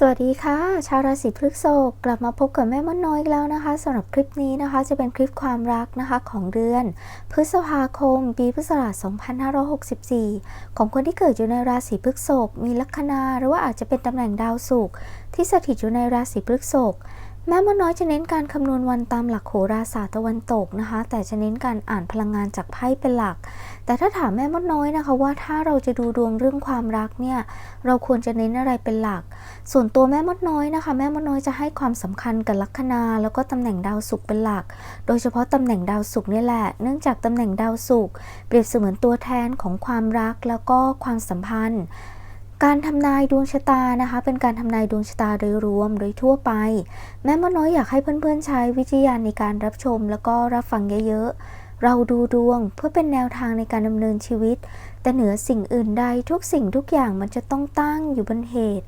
สวัสดีค่ะ ชาวราศีพฤษภกลับมาพบกับแม่มดน้อยอีกแล้วนะคะสำหรับคลิปนี้นะคะ จะเป็นคลิปความรักนะคะของเดือน พฤษภาคม ปีพุทธศักราช2564 ของคนที่เกิดอยู่ในราศีพฤษภมีลัคนาหรือว่าอาจจะเป็นตำแหน่งดาวศุกร์ที่สถิตอยู่ในราศีพฤษภ แม่มดน้อยจะเน้นการคำนวณวันตามหลักโหราศาสตร์ตะวันตกนะคะ แต่จะเน้นการอ่านพลังงานจากไพ่เป็นหลัก แต่ถ้าถามแม่มดน้อยนะคะว่าถ้าเราจะดูดวงเรื่องความรักเนี่ยเราควรจะเน้นอะไรเป็นหลัก ส่วนตัวแม่มดน้อยนะคะ แม่มดน้อยจะให้ความสำคัญกับลัคนาแล้วก็ตำแหน่งดาวศุกร์เป็นหลัก โดยเฉพาะตำแหน่งดาวศุกร์นี่แหละเนื่องจากตำแหน่งดาวศุกร์เปรียบเสมือนตัวแทนของความรักแล้วก็ความสัมพันธ์ การทำนายดวงชะตานะคะ เป็นการทำนายดวงชะตาโดยรวมโดยทั่วไป แม่มดน้อยอยากให้เพื่อนๆใช้วิจารณญาณในการรับชม แล้วก็รับฟังเยอะๆ เราดูดวงเพื่อเป็นแนวทางในการดำเนินชีวิต แต่เหนือสิ่งอื่นใดทุกสิ่งทุกอย่างมันจะต้องตั้งอยู่บนเหตุ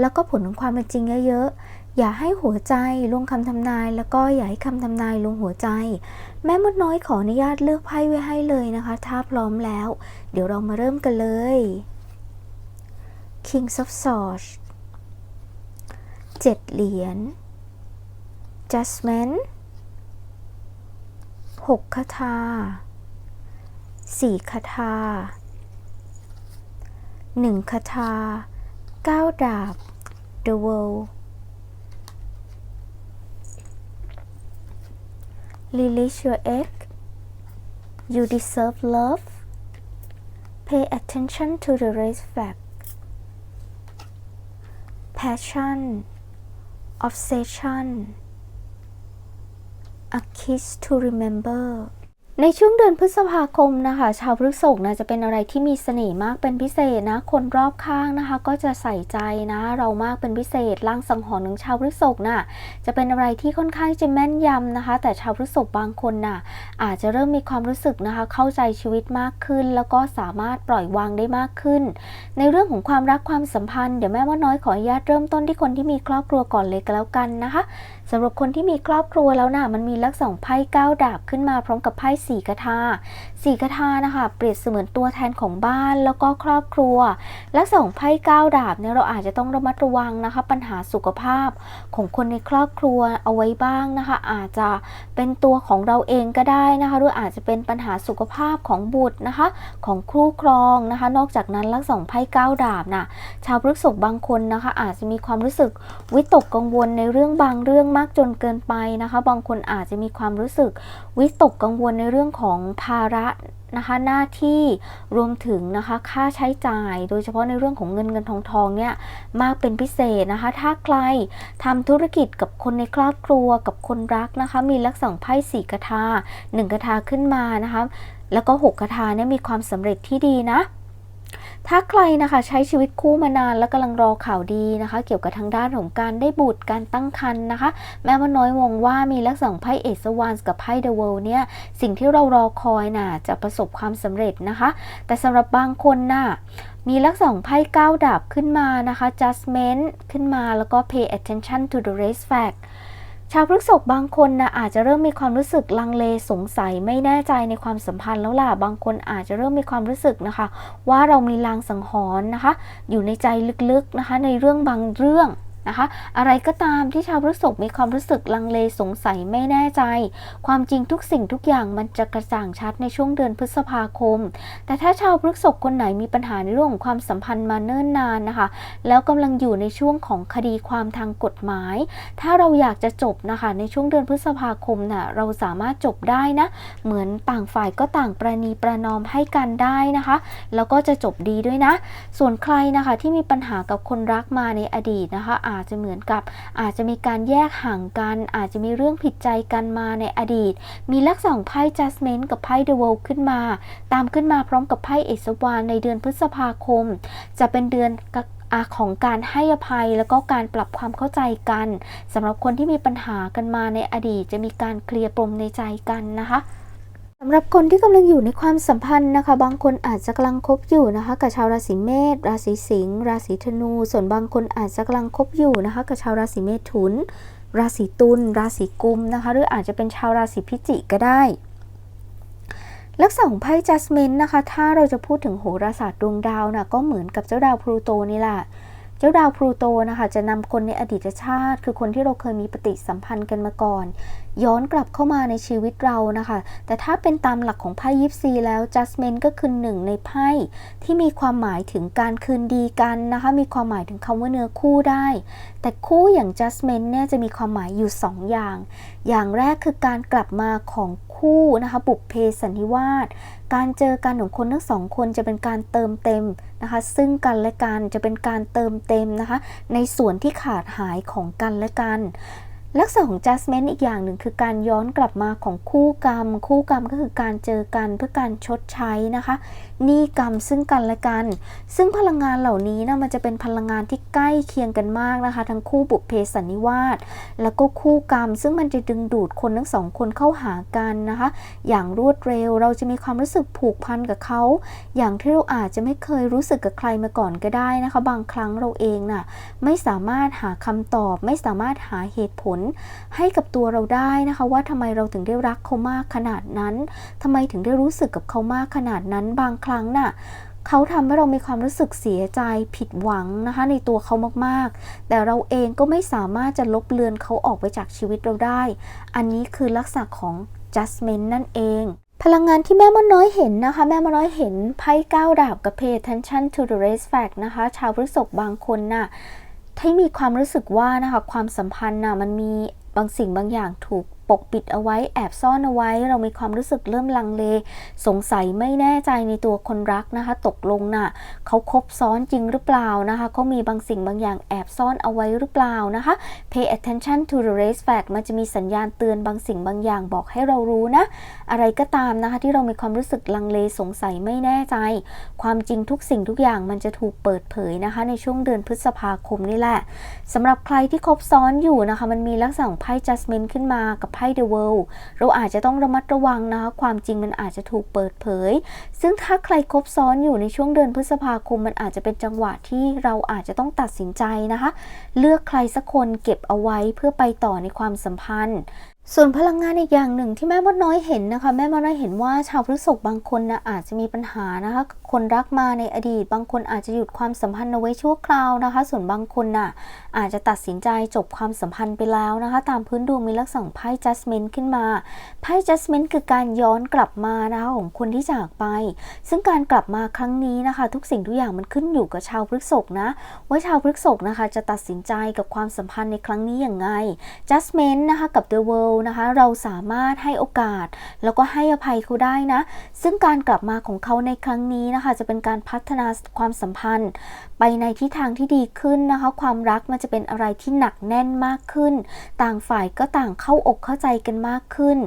แล้วก็ผลของความเป็นจริงเยอะๆ อย่าให้หัวใจลงคำทำนาย แล้วก็อย่าให้คำทำนายลงหัวใจ แม่มดน้อยขออนุญาตเลือกไพ่ไว้ให้เลยนะคะ ถ้าพร้อมแล้ว เดี๋ยวเรามาเริ่มกันเลย Kings of Swords เจ็ดเหรียญ Judgment หกคาถาสี่คาถาหนึ่งคาถาเก้าดาบ The World Release your egg You deserve love Pay attention to the red flag passion obsession a kiss to remember ในช่วงเดือนพฤษภาคมนะคะชาวพฤษภนะจะเป็นอะไรที่มีเสน่ห์มากเป็นพิเศษนะ คนรอบข้างนะคะ ก็จะใส่ใจนะ เรามากเป็นพิเศษล่างสังหรณ์ของชาวพฤษภน่ะจะเป็นอะไรที่ค่อนข้างจะแม่นยำนะคะ แต่ชาวพฤษภบางคนน่ะอาจจะเริ่มมีความรู้สึกนะคะ เข้าใจชีวิตมากขึ้น แล้วก็สามารถปล่อยวางได้มากขึ้น ในเรื่องของความรักความสัมพันธ์เดี๋ยวแม่ว่าน้อยขออนุญาตเริ่มต้นที่คนที่มีครอบครัวก่อนเลยก็แล้วกันนะคะ สำหรับคนที่มีครอบครัวแล้วนะมันมีลักษณะไพ่เก้าดาบขึ้นมาพร้อมกับไพ่สี่กระทาสี่กระทานะคะเปรียบเสมือนตัวแทนของบ้านแล้วก็ครอบครัวและสองไพ่เก้าดาบเนี่ยเราอาจจะต้องระมัดระวังนะคะ ปัญหาสุขภาพของคนในครอบครัวเอาไว้บ้างนะคะ อาจจะเป็นตัวของเราเองก็ได้นะคะหรืออาจจะเป็นปัญหาสุขภาพของบุตรนะคะ ของคู่ครองนะคะ นอกจากนั้นลักษณะไพ่เก้าดาบน่ะชาวพฤษภบางคนนะคะ อาจจะมีความรู้สึกวิตกกังวลในเรื่องบางเรื่องมากากจนเกินไปนะคะ บางคนอาจจะมีความรู้สึกวิตกกังวลในเรื่องของภาระนะคะหน้าที่รวมถึงนะคะค่าใช้จ่าย โดยเฉพาะในเรื่องของเงินเงินทองทองเนี่ยมากเป็นพิเศษนะคะ ถ้าใครทำธุรกิจกับคนในครอบครัวกับคนรักนะคะ มีลักษณะไพ่สี่กระทาหนึ่งกระทาขึ้นมานะคะ แล้วก็หกกระทาเนี่ยมีความสำเร็จที่ดีนะ ถ้าใครนะคะใช้ชีวิตคู่มานานแล้วกำลังรอข่าวดีนะคะ เกี่ยวกับทางด้านของการได้บุตรการตั้งครรภ์นะคะ แม้ว่าน้อยวงว่ามีลักษณะไพ่เอสวานกับไพ่เดอะเวิลด์เนี่ยสิ่งที่เรารอคอยน่ะจะประสบความสำเร็จนะคะ แต่สำหรับบางคนน่ะมีลักษณะไพ่ก้าดาบขึ้นมานะคะ judgment ขึ้นมาแล้วก็ pay attention to the red flag ชาวพฤษบบางคนนะอาจจะเริ่มมีความรู้สึกลังเลสงสัยไม่แน่ใจในความสัมพันธ์แล้วล่ะบางคนอาจจะเริ่มมีความรู้สึกนะคะ ว่าเรามีลางสังหรณ์นะคะ อยู่ในใจลึกๆนะคะ ในเรื่องบางเรื่อง นะคะ อะไรก็ตามที่ชาวพฤษภมีความรู้สึกลังเลสงสัยไม่แน่ใจ ความจริงทุกสิ่งทุกอย่างมันจะกระจ่างชัดในช่วงเดือนพฤษภาคม แต่ถ้าชาวพฤษภคนไหนมีปัญหาในเรื่องของความสัมพันธ์มาเนิ่นนานนะคะ แล้วกำลังอยู่ในช่วงของคดีความทางกฎหมาย ถ้าเราอยากจะจบนะคะ ในช่วงเดือนพฤษภาคมน่ะเราสามารถจบได้นะ เหมือนต่างฝ่ายก็ต่างประนีประนอมให้กันได้นะคะ แล้วก็จะจบดีด้วยนะ ส่วนใครนะคะที่มีปัญหากับคนรักมาในอดีตนะคะอาจจะเหมือนกับ อาจจะมีการแยกห่างกัน อาจจะมีเรื่องผิดใจกันมาในอดีต มีลักษณะไพ่ Judgment กับไพ่ The World ขึ้นมา ตามขึ้นมาพร้อมกับไพ่เอสวานในเดือนพฤษภาคม จะเป็นเดือนอาของการให้อภัยแล้วก็การปรับความเข้าใจกันสำหรับคนที่มีปัญหากันมาในอดีต จะมีการเคลียร์ปมในใจกันนะคะ สำหรับคนที่กำลังอยู่ในความสัมพันธ์นะคะ บางคนอาจจะกำลังคบอยู่นะคะ กับชาวราศีเมษราศีสิงห์ราศีธนู ส่วนบางคนอาจจะกำลังคบอยู่นะคะ กับชาวราศีเมถุน ราศีตุลราศีกุมนะคะ หรืออาจจะเป็นชาวราศีพิจิกก็ได้ลักษณะของไพ่จัสเมนนะคะ ถ้าเราจะพูดถึงโหราศาสตร์ดวงดาวนะก็เหมือนกับเจ้าดาวพลูโตนี่แหละ เจ้าดาวพลูโตนะคะ จะนำคนในอดีตชาติ คือคนที่เราเคยมีปฏิสัมพันธ์กันมาก่อนย้อนกลับเข้ามาในชีวิตเรานะคะ แต่ถ้าเป็นตามหลักของไพ่ยิปซีแล้ว Judgment ก็คือหนึ่งในไพ่ที่มีความหมายถึงการคืนดีกันนะคะ มีความหมายถึงคำว่าเนื้อคู่ได้ แต่คู่อย่าง Judgment เนี่ยจะมีความหมายอยู่ 2 อย่าง อย่างแรกคือการกลับมาของคู่นะคะ บุพเพสันนิวาสการเจอกันของคนทั้งสองคนจะเป็นการเติมเต็มนะคะ ซึ่งกันและกันจะเป็นการเติมเต็มนะคะ ในส่วนที่ขาดหายของกันและกัน ลักษณะของ judgment อีกอย่างหนึ่งคือการย้อนกลับมาของคู่กรรม คู่กรรมก็คือการเจอกันเพื่อการชดใช้นะคะหนี้กรรมซึ่งกันและกัน ซึ่งพลังงานเหล่านี้นะมันจะเป็นพลังงานที่ใกล้เคียงกันมากนะคะ ทั้งคู่บุพเพสันนิวาสแล้วก็คู่กรรม ซึ่งมันจะดึงดูดคนทั้งสองคนเข้าหากันนะคะ อย่างรวดเร็วเราจะมีความรู้สึกผูกพันกับเขา อย่างที่เราอาจจะไม่เคยรู้สึกกับใครมาก่อนก็ได้นะคะ บางครั้งเราเองน่ะไม่สามารถหาคำตอบ ไม่สามารถหาเหตุผลให้กับตัวเราได้นะคะว่าทำไมเราถึงได้รักเขามากขนาดนั้นทำไมถึงได้รู้สึกกับเขามากขนาดนั้นบางครั้งน่ะเขาทำให้เรามีความรู้สึกเสียใจผิดหวังนะคะ ในตัวเขามากๆ แต่เราเองก็ไม่สามารถจะลบเลือนเขาออกไปจากชีวิตเราได้ อันนี้คือลักษณะของ judgment นั่นเอง พลังงานที่แม่มดน้อยเห็นนะคะ แม่มดน้อยเห็นไพ่ก้าวดาบกับ pay attention to the red flag นะคะ ชาวพฤษภบางคนน่ะ ที่มีความรู้สึกว่านะคะความสัมพันธ์น่ะมันมีบางสิ่งบางอย่างถูกปกปิดเอาไว้แอบซ่อนเอาไว้ เรามีความรู้สึกเริ่มลังเล สงสัยไม่แน่ใจในตัวคนรักนะคะ ตกลงน่ะเขาคบซ้อนจริงหรือเปล่านะคะเขามีบางสิ่งบางอย่างแอบซ่อนเอาไว้หรือเปล่านะคะ pay attention to the red flag มันจะมีสัญญาณเตือนบางสิ่งบางอย่างบอกให้เรารู้นะ อะไรก็ตามนะคะที่เรามีความรู้สึกลังเลสงสัยไม่แน่ใจ ความจริงทุกสิ่งทุกอย่างมันจะถูกเปิดเผยนะคะ ในช่วงเดือนพฤษภาคมนี่แหละสำหรับใครที่คบซ้อนอยู่นะคะ มันมีลักษณะของไพ่ judgment ขึ้นมากับไพ่ the world เราอาจจะต้องระมัดระวังนะคะ ความจริงมันอาจจะถูกเปิดเผย ซึ่งถ้าใครคบซ้อนอยู่ในช่วงเดือนพฤษภาคม มันอาจจะเป็นจังหวะที่เราอาจจะต้องตัดสินใจนะคะ เลือกใครสักคนเก็บเอาไว้เพื่อไปต่อในความสัมพันธ์ ส่วนพลังงานอีกอย่างหนึ่งที่แม่มดน้อยเห็นนะคะ แม่มดน้อยเห็นว่าชาวพฤษภบางคนนะอาจจะมีปัญหานะคะคนรักมาในอดีต บางคนอาจจะหยุดความสัมพันธ์เอาไว้ชั่วคราวนะคะ ส่วนบางคนน่ะอาจจะตัดสินใจจบความสัมพันธ์ไปแล้วนะคะ ตามพื้นดวงมีลักษณะของไพ่ judgment ขึ้นมาไพ่ judgment คือการย้อนกลับมานะคะของคนที่จากไป ซึ่งการกลับมาครั้งนี้นะคะ ทุกสิ่งทุกอย่างมันขึ้นอยู่กับชาวพฤษภนะว่าชาวพฤษภนะคะจะตัดสินใจกับความสัมพันธ์ในครั้งนี้อย่างไง judgment นะคะกับ the world นะคะเราสามารถให้โอกาส แล้วก็ให้อภัยเขาได้นะ ซึ่งการกลับมาของเขาในครั้งนี้นะคะ จะเป็นการพัฒนาความสัมพันธ์ ไปในทิศทางที่ดีขึ้นนะคะ ความรักมันจะเป็นอะไรที่หนักแน่นมากขึ้น ต่างฝ่ายก็ต่างเข้าอกเข้าใจกันมากขึ้น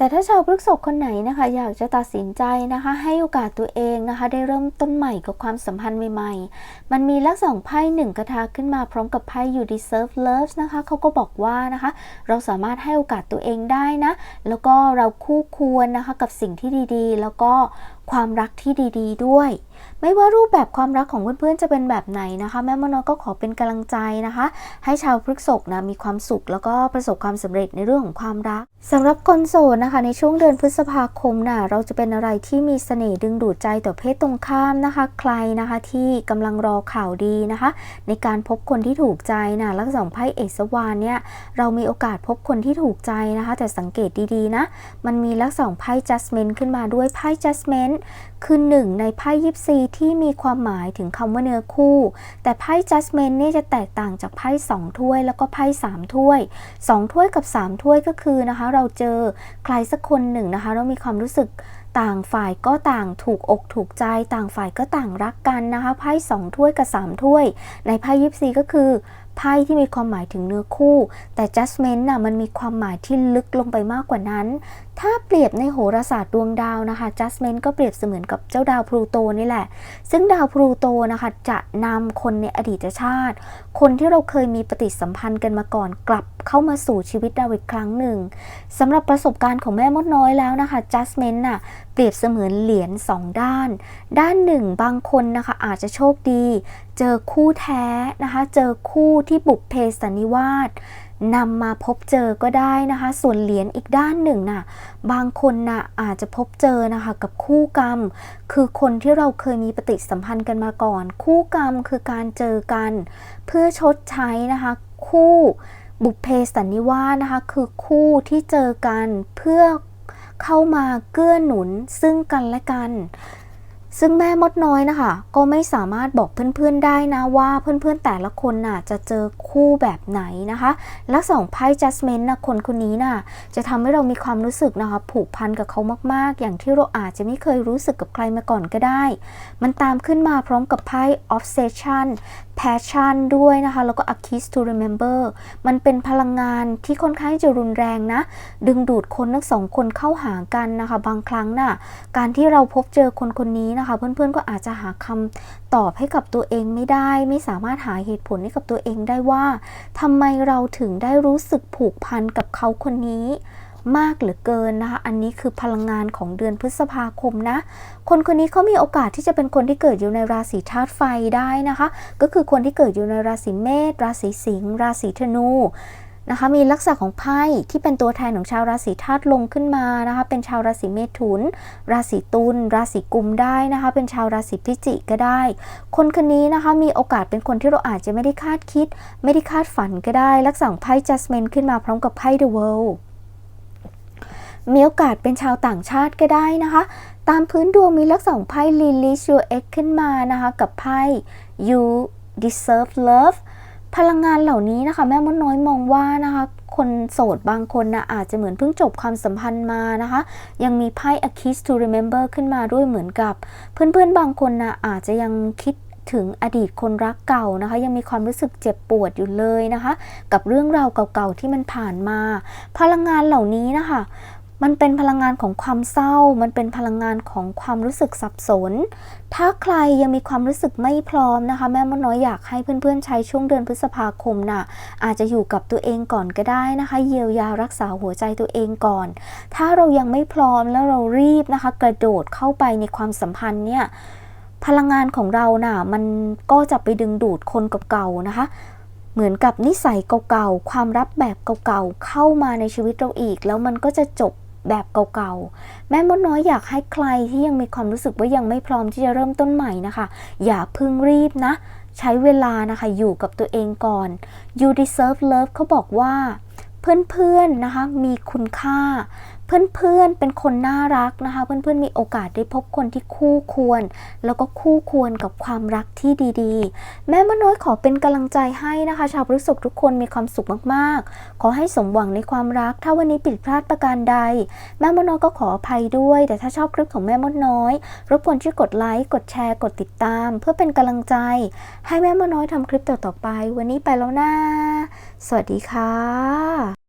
แต่ถ้าชาวพฤษภคนไหนนะคะ อยากจะตัดสินใจนะคะ ให้โอกาสตัวเองนะคะ ได้เริ่มต้นใหม่กับความสัมพันธ์ใหม่ๆ มันมีลักษณะของไพ่หนึ่งกระทาขึ้นมาพร้อมกับไพ่ you deserve love นะคะเขาก็บอกว่านะคะ เราสามารถให้โอกาสตัวเองได้นะ แล้วก็เราคู่ควรนะคะกับสิ่งที่ดีๆ แล้วก็ความรักที่ดี ๆ ด้วย ไม่ว่ารูปแบบความรักของเพื่อนๆจะเป็นแบบไหนนะคะ แม่มโนก็ขอเป็นกำลังใจนะคะ ให้ชาวพฤกษภนะมีความสุขแล้วก็ประสบความสำเร็จในเรื่องของความรักสำหรับคนโสดนะคะ ในช่วงเดือนพฤษภาคมนะเราจะเป็นอะไรที่มีเสน่ห์ดึงดูดใจต่อเพศตรงข้ามนะคะ ใครนะคะที่กำลังรอข่าวดีนะคะ ในการพบคนที่ถูกใจนะลักษณะของไพ่เอกสวานเนี่ยเรามีโอกาสพบคนที่ถูกใจนะคะ แต่สังเกตดีๆนะมันมีลักษณะของไพ่ judgment ขึ้นมาด้วยไพ่ judgment คือหนึ่งในไพ่ยิปซีที่มีความหมายถึงคำว่าเนื้อคู่ แต่ไพ่ judgment นี่จะแตกต่างจากไพ่สองถ้วยแล้วก็ไพ่สามถ้วยสองถ้วยกับสามถ้วยก็คือนะคะ เราเจอใครสักคนหนึ่งนะคะ เรามีความรู้สึกต่างฝ่ายก็ต่างถูกอกถูกใจ ต่างฝ่ายก็ต่างรักกันนะคะไพ่สองถ้วยกับสามถ้วย ในไพ่ยิปซีก็คือ ไพ่ที่มีความหมายถึงเนื้อคู่ แต่ judgment น่ะมันมีความหมายที่ลึกลงไปมากกว่านั้น ถ้าเปรียบในโหราศาสตร์ดวงดาวนะคะ judgment ก็เปรียบเสมือนกับเจ้าดาวพลูโตนี่แหละ ซึ่งดาวพลูโตนะคะจะนำคนในอดีตชาติ คนที่เราเคยมีปฏิสัมพันธ์กันมาก่อนกลับเข้ามาสู่ชีวิตเราอีกครั้งหนึ่งสำหรับประสบการณ์ของแม่มดน้อยแล้วนะคะ judgment น่ะเปรียบเสมือนเหรียญสองด้าน ด้านหนึ่งบางคนนะคะอาจจะโชคดี เจอคู่แท้นะคะ เจอคู่ที่บุพเพสันนิวาสนำมาพบเจอก็ได้นะคะ ส่วนเหรียญอีกด้านหนึ่งน่ะ บางคนน่ะอาจจะพบเจอนะคะกับคู่กรรม คือคนที่เราเคยมีปฏิสัมพันธ์กันมาก่อน คู่กรรมคือการเจอกัน เพื่อชดใช้นะคะ คู่บุพเพสันนิวาสนะคะ คือคู่ที่เจอกันเพื่อเข้ามาเกื้อหนุนซึ่งกันและกัน ซึ่งแม่มดน้อยนะคะ ก็ไม่สามารถบอกเพื่อนๆได้นะว่าเพื่อนๆแต่ละคนน่ะจะเจอคู่แบบไหนนะคะและสองไพ่จัสเมนต์นะคนคนนี้น่ะจะทำให้เรามีความรู้สึกนะคะผูกพันกับเขามากๆ อย่างที่เราอาจจะไม่เคยรู้สึกกับใครมาก่อนก็ได้ มันตามขึ้นมาพร้อมกับไพ่ obsession passion ด้วยนะคะ แล้วก็ a kiss to remember มันเป็นพลังงานที่ค่อนข้างจะรุนแรงนะ ดึงดูดคนทั้งสองคนเข้าหากันนะคะ บางครั้งน่ะ การที่เราพบเจอคนคนนี้นะคะ เพื่อนๆก็อาจจะหาคำตอบให้กับตัวเองไม่ได้ ไม่สามารถหาเหตุผลให้กับตัวเองได้ว่าทำไมเราถึงได้รู้สึกผูกพันกับเขาคนนี้ มากเหลือเกินนะคะ อันนี้คือพลังงานของเดือนพฤษภาคมนะ คนคนนี้เขามีโอกาสที่จะเป็นคนที่เกิดอยู่ในราศีธาตุไฟได้นะคะ ก็คือคนที่เกิดอยู่ในราศีเมษ ราศีสิงห์ ราศีธนูนะคะมีลักษณะของไพ่ที่เป็นตัวแทนของชาวราศีธาตุลงขึ้นมานะคะเป็นชาวราศีเมถุน ราศีตุลราศีกุมได้นะคะเป็นชาวราศีพิจิกก็ได้ คนคนนี้นะคะมีโอกาสเป็นคนที่เราอาจจะไม่ได้คาดคิด ไม่ได้คาดฝันก็ได้ ลักษณะของไพ่ Judgment ขึ้นมาพร้อมกับไพ่ The World มีโอกาสเป็นชาวต่างชาติก็ได้นะคะ ตามพื้นดวงมีลักษณะของไพ่ Release Your X ขึ้นมานะคะ กับไพ่ You Deserve Love พลังงานเหล่านี้นะคะ แม่มดน้อยมองว่านะคะ คนโสดบางคนนะอาจจะเหมือนเพิ่งจบความสัมพันธ์มานะคะ ยังมีไพ่ A Kiss to Remember ขึ้นมาด้วยเหมือนกับ เพื่อนๆบางคนนะอาจจะยังคิดถึงอดีตคนรักเก่านะคะ ยังมีความรู้สึกเจ็บปวดอยู่เลยนะคะ กับเรื่องราวเก่าๆที่มันผ่านมา พลังงานเหล่านี้นะคะ มันเป็นพลังงานของความเศร้า มันเป็นพลังงานของความรู้สึกสับสน ถ้าใครยังมีความรู้สึกไม่พร้อมนะคะ แม่มดน้อยอยากให้เพื่อนๆใช้ช่วงเดือนพฤษภาคมน่ะ อาจจะอยู่กับตัวเองก่อนก็ได้นะคะ เยียวยารักษาหัวใจตัวเองก่อน ถ้าเรายังไม่พร้อมแล้วเรารีบนะคะ กระโดดเข้าไปในความสัมพันธ์เนี่ย พลังงานของเราน่ะ มันก็จะไปดึงดูดคนเก่าๆนะคะเหมือนกับนิสัยเก่าๆ ความรับแบบเก่าๆ เข้ามาในชีวิตเราอีก แล้วมันก็จะจบ แบบเก่าๆ แม่มดน้อยอยากให้ใครที่ยังมีความรู้สึกว่ายังไม่พร้อมที่จะเริ่มต้นใหม่นะคะ อย่าพึ่งรีบนะ ใช้เวลานะคะอยู่กับตัวเองก่อน you deserve love เขาบอกว่า เพื่อนๆนะคะมีคุณค่า เพื่อนๆเป็นคนน่ารักนะคะ เพื่อนๆมีโอกาสได้พบคนที่คู่ควร แล้วก็คู่ควรกับความรักที่ดีๆ แม่มดน้อยขอเป็นกำลังใจให้นะคะ ชาวพฤษภทุกคนมีความสุขมากๆ ขอให้สมหวังในความรัก ถ้าวันนี้ผิดพลาดประการใด แม่มดน้อยก็ขออภัยด้วย แต่ถ้าชอบคลิปของแม่มดน้อย รบกวนช่วยกดไลค์กดแชร์กดติดตาม เพื่อเป็นกำลังใจ ให้แม่มดน้อยทำคลิปต่อๆไป วันนี้ไปแล้วนะสวัสดีค่ะ